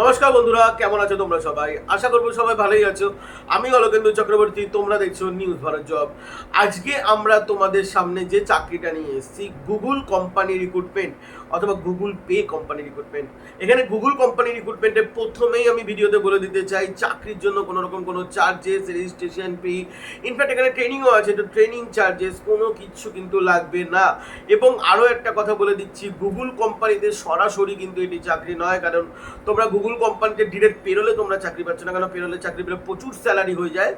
নমস্কার বন্ধুরা, কেমন আছো তোমরা সবাই? আশা করব সবাই ভালোই আছো। আমি অলকেন্দু চক্রবর্তী, তোমরা দেখছ নিউজ ভারত জব আজকে আমরা তোমাদের সামনে যে চাকরিটা নিয়ে এসেছি গুগল কোম্পানি রিক্রুটমেন্ট অথবা গুগল পে কোম্পানি রিক্রুটমেন্ট এখানে গুগল কোম্পানি রিক্রুটমেন্টে প্রথমেই আমি ভিডিওতে বলে দিতে চাই, চাকরির জন্য কোনো রকম কোনো চার্জেস রেজিস্ট্রেশন ফি ইনফ্যাক্ট এখানে ট্রেনিংও আছে, তো ট্রেনিং চার্জেস কোনো কিছু কিন্তু লাগবে না। এবং আরও একটা কথা বলে দিচ্ছি গুগল কোম্পানিতে সরাসরি কিন্তু এটি চাকরি নয়, কারণ তোমরা গুগল কোম্পানিতে ডিরেক্ট পেরোলে তোমরা চাকরি পাচ্ছ না, কারণ পেরোলে চাকরি পেলে প্রচুর স্যালারি হয়ে যায়।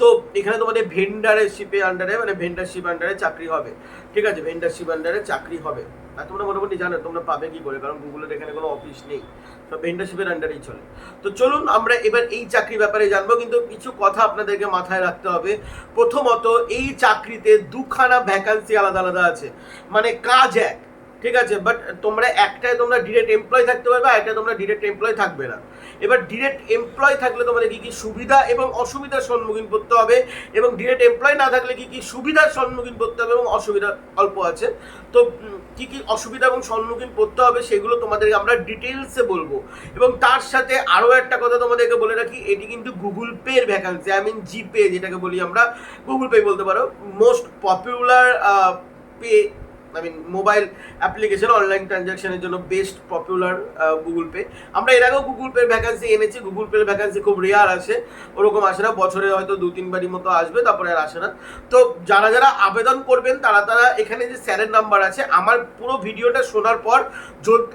তো এখানে তোমাদের ভেন্ডারশিপে আন্ডারে মানে ভেন্ডারশিপ আন্ডারে চাকরি হবে। ঠিক আছে ভেন্ডারশিপ আন্ডারে চাকরি হবে। আর তোমরা মোটামুটি জানো, তোমরা পাবে কি করে? কারণ গুগলের এখানে কোনো অফিস নেই। সব ইন্টার্নশিপের আন্ডারেই চলে। তো চলুন আমরা এবার এই চাকরির ব্যাপারে জানব, কিন্তু কিছু কথা আপনাদেরকে মাথায় রাখতে হবে। প্রথমত, এই চাকরিতে দুখানা ভ্যাকান্সি আলাদা আলাদা আছে। মানে কাজ এক। ঠিক আছে? বাট তোমরা একটায় তোমরা ডিরেক্ট এমপ্লয় থাকতে পারবে একটা তোমরা ডিরেক্ট এমপ্লয় থাকবে না। এবার ডিরেক্ট এমপ্লয় থাকলে তোমাদের কি কি সুবিধা এবং অসুবিধার সম্মুখীন পড়তে হবে? এবং ডিরেক্ট এমপ্লয় না থাকলে কি কি সুবিধার সম্মুখীন পড়তে হবে এবং অসুবিধা অল্প আছে? তো কি কি অসুবিধা এবং সম্মুখীন পড়তে হবে সেগুলো তোমাদেরকে আমরা ডিটেলসে বলব। এবং তার সাথে আরও একটা কথা তোমাদেরকে বলে রাখি, এটি কিন্তু গুগল পের ভ্যাকান্সি আই মিন জিপে যেটাকে বলি আমরা। গুগল পে বলতে পারো most popular pay I mean mobile application online ট্রানজ্যাকশনের জন্য বেস্ট পপুলার গুগল পে আমরা এর আগেও গুগল পের ভ্যাকান্সি এনেছি। গুগল পের ভ্যাকান্সি খুব রেয়ার আসে ওরকম আসে না, বছরে হয়তো দু, তিনবারই মতো আসবে, তারপরে আর আসে না। তো যারা যারা আবেদন করবেন, তারা তারা এখানে যে স্যারের নাম্বার আছে, আমার পুরো ভিডিওটা শোনার পর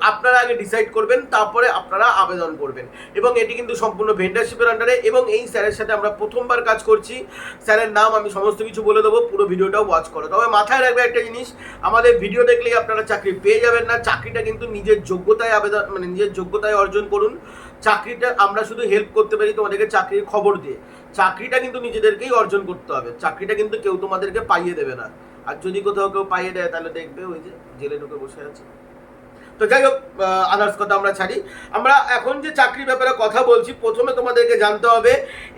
আপনারা আগে ডিসাইড করবেন, তারপরে আপনারা আবেদন করবেন। এবং এটি কিন্তু সম্পূর্ণ ভেন্ডারশিপের আন্ডারে এবং এই স্যারের সাথে আমরা প্রথমবার কাজ করছি। স্যারের নাম আমি সমস্ত কিছু বলে দেবো, পুরো ভিডিওটাও ওয়াচ করো। তবে মাথায় রাখবে একটা জিনিস, আমাদের ভিডিও দেখলেই আপনারা চাকরি পেয়ে যাবেন না। চাকরিটা কিন্তু নিজের যোগ্যতায় আবেদন মানে নিজের যোগ্যতায় অর্জন করুন। চাকরিটা আমরা শুধু হেল্প করতে পারি তোমাদেরকে চাকরির খবর দিয়ে। চাকরিটা কিন্তু নিজেদেরকেই অর্জন করতে হবে। চাকরিটা কিন্তু কেউ তোমাদেরকে পাইয়ে দেবে না। আর যদি কোথাও কেউ পাইয়ে দেয়, তাহলে দেখবে ওই যে জেলে ঢুকে বসে আছে। তো যাই হোক আদার্স কথা আমরা ছাড়ি। আমরা এখন যে চাকরির ব্যাপারে কথা বলছি, প্রথমে তোমাদেরকে জানতে হবে,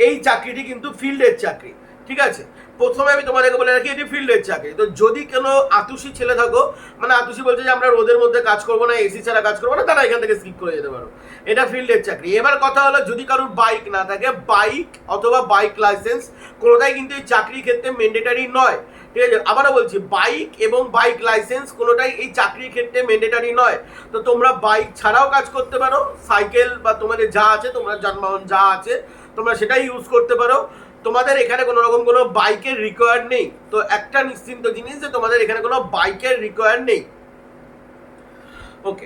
এই চাকরিটি কিন্তু ফিল্ডের চাকরি। ঠিক আছে? প্রথমে আমি তোমাদেরকে বলে রাখি, এটি ফিল্ডের চাকরি। তো যদি কোনো আতুষি ছেলে থাকো মানে আতুষি বলছে যে আমরা রোদের মধ্যে কাজ করব না, এসি ছাড়া কাজ করব না, তারা এখান থেকে স্কিপ করে যেতে পারো। এটা ফিল্ডের চাকরি। এবার কথা হলো, যদি কারোর বাইক না থাকে বাইক অথবা বাইক লাইসেন্স কোনোটাই কিন্তু এই চাকরির ক্ষেত্রে ম্যান্ডেটারি নয়। ঠিক আছে? আবারও বলছি বাইক এবং বাইক লাইসেন্স কোনোটাই এই চাকরির ক্ষেত্রে ম্যান্ডেটারি নয়। তো তোমরা বাইক ছাড়াও কাজ করতে পারো সাইকেল বা তোমাদের যা আছে, তোমরা যানবাহন যা আছে, তোমরা সেটাই ইউজ করতে পারো। তোমাদের এখানে কোনো রকম কোনো বাইকের রিকোয়ার নেই। তো একটা নিশ্চিন্ত জিনিস যে তোমাদের এখানে কোনো বাইকের রিকোয়ার নেই। ওকে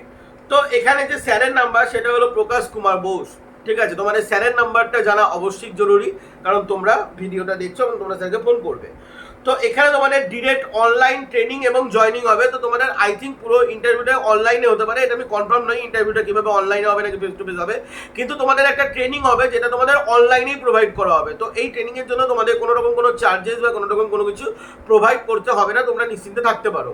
তো এখানে যে স্যারের নাম্বার সেটা হলো প্রকাশ কুমার বোস। ঠিক আছে, তোমাদের স্যারের নাম্বারটা জানা অবশ্যই জরুরি, কারণ তোমরা ভিডিওটা দেখছ এবং তোমরা স্যারকে ফোন করবে। তো এখানে তোমাদের ডিরেক্ট অনলাইন ট্রেনিং এবং জয়নিং হবে। তো তোমাদের আই থিঙ্ক পুরো ইন্টারভিউটা অনলাইনে হতে পারে। এটা আমি কনফার্ম নই ইন্টারভিউটা কীভাবে অনলাইনে হবে নাকি ফেস টু ফেস হবে। কিন্তু তোমাদের একটা ট্রেনিং হবে যেটা তোমাদের অনলাইনেই প্রোভাইড করা হবে। তো এই ট্রেনিংয়ের জন্য তোমাদের কোনো রকম কোনো চার্জেস বা কোনো রকম কোনো কিছু প্রোভাইড করতে হবে না। তোমরা নিশ্চিন্তে থাকতে পারো।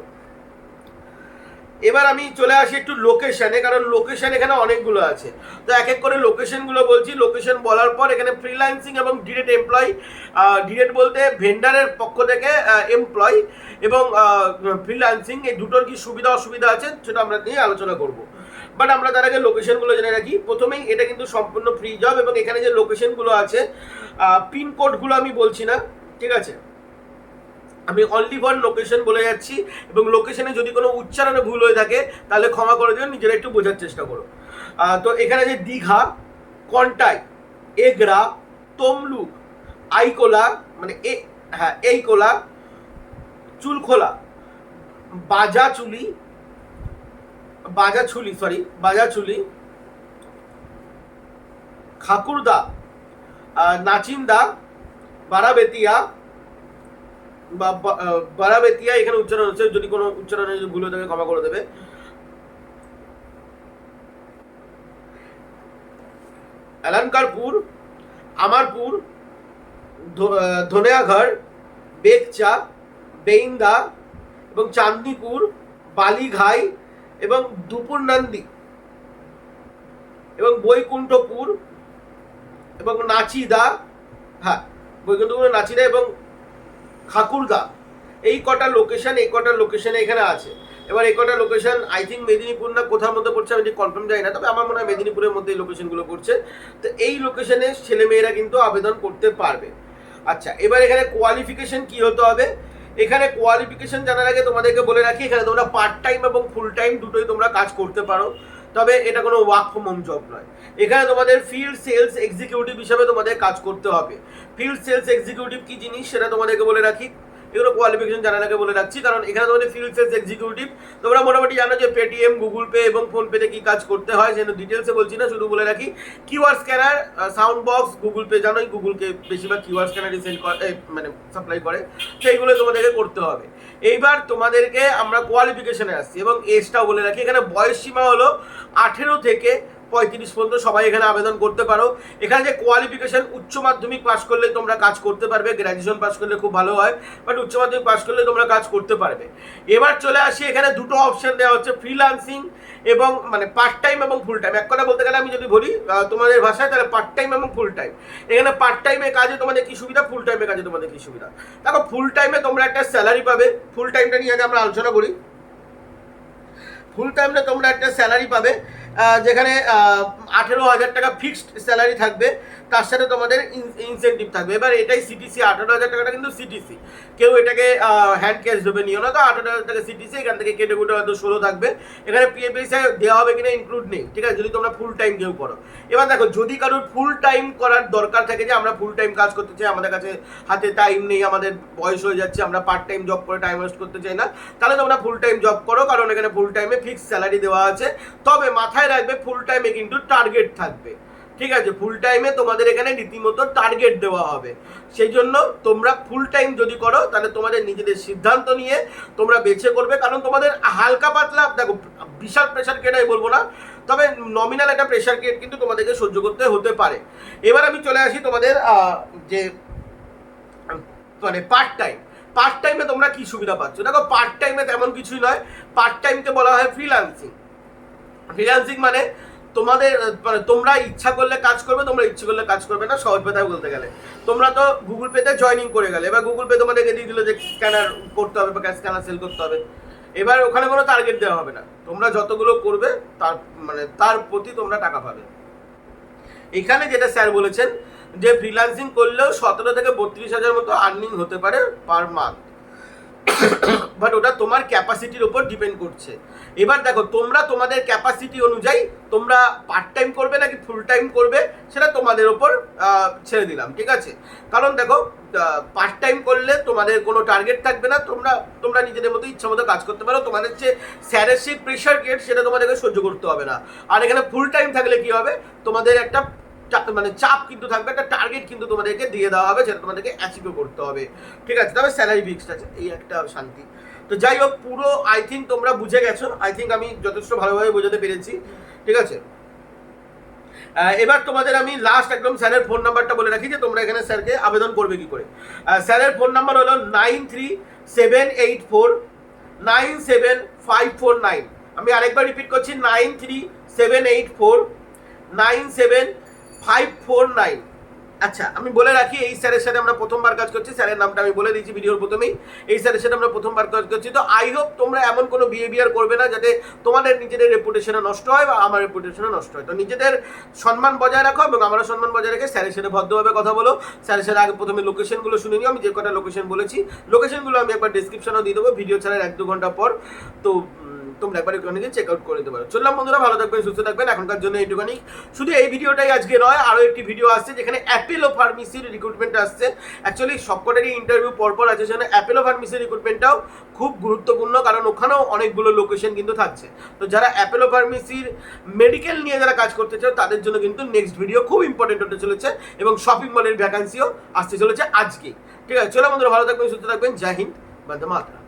এবার আমি চলে আসি একটু লোকেশনে কারণ লোকেশন এখানে অনেকগুলো আছে। তো এক এক করে লোকেশনগুলো বলছি। লোকেশন বলার পর এখানে ফ্রিল্যান্সিং এবং ডিরেক্ট এমপ্লয় ডিরেক্ট বলতে ভেন্ডারের পক্ষ থেকে এমপ্লয় এবং ফ্রিল্যান্সিং এই দুটোর কি সুবিধা অসুবিধা আছে সেটা আমরা নিয়ে আলোচনা করব। বাট আমরা তার আগে লোকেশনগুলো জেনে রাখি। প্রথমেই এটা কিন্তু সম্পূর্ণ ফ্রি জব এবং এখানে যে লোকেশনগুলো আছে পিনকোডগুলো আমি বলছি না, ঠিক আছে? আমি অনলি ওয়ান লোকেশন বলে যাচ্ছি এবং লোকেশনে যদি কোনো উচ্চারণে ভুল হয়ে থাকে তাহলে ক্ষমা করে দিও নিজেরা একটু বোঝার চেষ্টা করো। তো এখানে যে দীঘা কন্টাই এগরা তমলুক আইকোলা মানে এ হ্যাঁ এই এইকোলা চুলখোলা বাজাচুলি বাজাছুলি সরি বাজাছুলি খাকুরদা আহ, নাচিন্দা বারাবেতিয়া বা বারাবেতিয়া এখানে উচ্চারণ হচ্ছে, যদি কোনো উচ্চারণে যদি ভুল হয়ে ক্ষমা করে দেবে। এলানকারপুর আমারপুর ধনিয়াঘর, বেগচা, বেইন্দা এবং চাঁদনিপুর বালিঘাই এবং দুপুরনন্দী এবং বৈকুণ্ঠপুর এবং নাচিদা হ্যাঁ বৈকুণ্ঠপুর, নাচিদা এবং খাকুরদা এই কটা লোকেশন এই কটা লোকেশন এখানে আছে। এবার এই কটা লোকেশন আই থিঙ্ক মেদিনীপুর না কোথার মধ্যে পড়ছে আমি ঠিক কনফার্ম জানি না, তবে আমার মনে হয় মেদিনীপুরের মধ্যে এই লোকেশনগুলো পড়ছে। তো এই লোকেশনে ছেলেমেয়েরা কিন্তু আবেদন করতে পারবে। আচ্ছা এবার এখানে কোয়ালিফিকেশন কি হতে হবে? এখানে কোয়ালিফিকেশন জানার আগে তোমাদেরকে বলে রাখি, এখানে তোমরা পার্ট টাইম এবং ফুল টাইম দুটোই তোমরা কাজ করতে পারো। তবে এটা কোনো ওয়ার্ক ফ্রম হোম জব নয়। এখানে তোমাদের ফিল্ড সেলস এক্সিকিউটিভ হিসাবে তোমাদের কাজ করতে হবে। ফিল্ড সেলস এক্সিকিউটিভ কি জিনিস সেটা তোমাদেরকে বলে রাখি। এগুলো কোয়ালিফিকেশন আগে বলে রাখছি, কারণ এখানে তোমাদের ফিল্ড সেলস এক্সিকিউটিভ তোমরা মোটামুটি জানো যে পেটিএম গুগল পে এবং ফোনপেতে কি কাজ করতে হয় সেটা ডিটেলসে বলছি না, শুধু বলে রাখি QR scanner sound box Google Pay জানোই গুগলকে বেশিরভাগ কিউআর স্ক্যানারই সেল করে মানে সাপ্লাই করে, সেইগুলো তোমাদেরকে করতে হবে। এইবার তোমাদেরকে আমরা কোয়ালিফিকেশনে আসছি, এবং এজটাও বলে রাখি, এখানে বয়স সীমা হলো আঠেরো থেকে পঁয়ত্রিশ পর্যন্ত সবাই এখানে আবেদন করতে পারো। এখানে যে কোয়ালিফিকেশন উচ্চ মাধ্যমিক পাস করলে তোমরা কাজ করতে পারবে গ্র্যাজুয়েশন পাস করলে খুব ভালো হয় বাট উচ্চ মাধ্যমিক পাস করলে তোমরা কাজ করতে পারবে। এবার চলে আসি, এখানে দুটো অপশন দেওয়া হচ্ছে ফ্রিলান্সিং এবং মানে পার্ট টাইম এবং ফুল টাইম এক কথা বলতে গেলে আমি যদি বলি তোমাদের ভাষায়, তাহলে পার্ট টাইম এবং ফুল টাইম এখানে পার্ট টাইমে কাজে তোমাদের কী সুবিধা ফুল টাইমে কাজে তোমাদের কী সুবিধা? দেখো ফুল টাইমে তোমরা একটা স্যালারি পাবে ফুল টাইমটা নিয়ে আগে আমরা আলোচনা করি। ফুল টাইমে তোমরা একটা স্যালারি পাবে যেখানে আঠেরো হাজার টাকা ফিক্সড স্যালারি থাকবে। তার সাথে তোমাদের ইনসেন্টিভ থাকবে। এবার এটাই সিটিসি আঠেরো হাজার টাকাটা কিন্তু সিটিসি কেউ এটাকে হ্যান্ড ক্যাশ দেবে, নিও না তো। আঠেরো হাজার টাকা সিটিসি এখান থেকে কেটে কুটে হয়তো ষোলো থাকবে। এখানে পিএফএসআই দেওয়া হবে কিনা ইনক্লুড নেই, ঠিক আছে? যদি তোমরা ফুল টাইম কেউ করো। এবার দেখো, যদি কারোর ফুল টাইম করার দরকার থাকে যে, আমরা ফুল টাইম কাজ করতে চাই, আমাদের কাছে হাতে টাইম নেই, আমাদের বয়স হয়ে যাচ্ছে, আমরা পার্ট টাইম জব করে টাইম ওয়েস্ট করতে চাই না, তাহলে তোমরা ফুল টাইম জব করো, কারণ এখানে ফুল টাইমে ফিক্সড স্যালারি দেওয়া আছে। তবে মাথায় রাখবে ফুল টাইমে কিন্তু টার্গেট থাকবে। ঠিক আছে ফুল টাইমে তোমাদের এখানে রীতিমতো টার্গেট দেওয়া হবে। সেই জন্য তোমরা ফুল টাইম যদি করো, তাহলে তোমাদের নিজেদের সিদ্ধান্ত নিয়ে তোমরা বেছে করবে। কারণ তোমাদের হালকা পাতলা, দেখো, বিশাল প্রেশার কেটাই বলব না, তবে নমিনাল একটা প্রেশার কেট কিন্তু তোমাদেরকে সহ্য করতে হতে পারে। এবার আমি চলে আসি তোমাদের যে মানে পার্ট টাইম পার্ট টাইমে তোমরা কি সুবিধা পাচ্ছ? দেখো পার্ট টাইমে তেমন কিছুই নয়। পার্ট টাইমকে বলা হয় ফ্রিল্যান্সিং ফ্রিল্যান্সিং মানে তোমাদের মানে তোমরা ইচ্ছা করলে কাজ করবে, তোমরা ইচ্ছে করলে কাজ করবে না, সহজ কথায় বলতে গেলে। তোমরা তো গুগল পেতে জয়নিং করে গেলে। এবার গুগল পে তোমাদেরকে দিয়ে দিল যে স্ক্যানার করতে হবে বা স্ক্যানার সেল করতে হবে। এবার ওখানে কোনো টার্গেট দেওয়া হবে না। তোমরা যতগুলো করবে, তার মানে তার প্রতি তোমরা টাকা পাবে। এখানে যেটা স্যার বলেছেন, যে ফ্রিল্যান্সিং করলেও সতেরো থেকে বত্রিশ হাজার মতো আর্নিং হতে পারে পার মান্থ বাট ওটা তোমার ক্যাপাসিটির উপর ডিপেন্ড করছে। এবার দেখো, তোমরা তোমাদের ক্যাপাসিটি অনুযায়ী তোমরা পার্ট টাইম করবে নাকি ফুল টাইম করবে, সেটা তোমাদের ওপর ছেড়ে দিলাম, ঠিক আছে? কারণ দেখো পার্ট টাইম করলে তোমাদের কোনো টার্গেট থাকবে না, তোমরা তোমরা নিজেদের মতো ইচ্ছা মতো কাজ করতে পারো। তোমাদের যে স্যারের সেই প্রেশার গেট সেটা তোমাদেরকে সহ্য করতে হবে না। আর এখানে ফুল টাইম থাকলে কি হবে? তোমাদের একটা মানে চাপ কিন্তু থাকবে, একটা টার্গেট কিন্তু তোমাদেরকে দিয়ে দেওয়া হবে সেটা তোমাদেরকে অ্যাচিভও করতে হবে। ঠিক আছে? তবে স্যালারি ফিক্সড আছে, এই একটা শান্তি। তো যাই হোক, পুরো আই থিঙ্ক তোমরা বুঝে গেছো। আই থিঙ্ক আমি যথেষ্ট ভালোভাবে বোঝাতে পেরেছি। ঠিক আছে? এবার তোমাদের আমি লাস্ট একদম স্যারের ফোন নাম্বারটা বলে রাখি যে তোমরা এখানে স্যারকে আবেদন করবে কি করে। স্যারের ফোন নাম্বার হলো nine three seven eight four nine seven five four nine আমি আরেকবার রিপিট করছি nine three seven eight four nine seven five four nine আচ্ছা আমি বলে রাখি, এই স্যারের সাথে আমরা প্রথমবার কাজ করছি, স্যারের নামটা আমি বলে দিয়েছি ভিডিওর প্রথমেই। এই স্যারের সাথে আমরা প্রথমবার কাজ করছি। তো আই হোপ তোমরা এমন কোনো বিহেভিয়ার করবে না যাতে তোমাদের নিজেদের রেপুটেশনও নষ্ট হয় বা আমার রেপুটেশনও নষ্ট হয়। তো নিজেদের সম্মান বজায় রাখো এবং আমারও সম্মান বজায় রেখে স্যারের সাথে ভদ্রভাবে কথা বলো। স্যারের সাথে আগে প্রথমে লোকেশনগুলো শুনে নিও। আমি যে কটা লোকেশন বলেছি লোকেশনগুলো আমি একবার ডিসক্রিপশনও দিয়ে দেবো। ভিডিও ছাড়ার এক দু ঘণ্টা পর। তো তোমরা একবার ওখানে গিয়ে চেক আউট করে নিতে পারো। চললাম বন্ধুরা, ভালো থাকবেন, সুস্থ থাকবেন। এখনকার জন্য এইটুখানি। শুধু এই ভিডিওটাই আজকে নয়, আরও একটি ভিডিও আসছে যেখানে অ্যাপেলো ফার্মেসির রিক্রুটমেন্ট আসছে। অ্যাকচুয়ালি সবকটারই ইন্টারভিউ পরপর আছে, সেখানে অ্যাপেলো ফার্মেসির রিক্রুটমেন্টটাও খুব গুরুত্বপূর্ণ, কারণ ওখানেও অনেকগুলো লোকেশন কিন্তু থাকছে। তো যারা অ্যাপেলো ফার্মেসির মেডিকেল নিয়ে যারা কাজ করতে চাও, তাদের জন্য কিন্তু নেক্সট ভিডিও খুব ইম্পর্টেন্ট হতে চলেছে এবং শপিং মলের ভ্যাকান্সিও আসতে চলেছে আজকেই ঠিক আছে চলো বন্ধুরা, ভালো থাকবেন, সুস্থ থাকবেন। জয় হিন্দ, বন্দে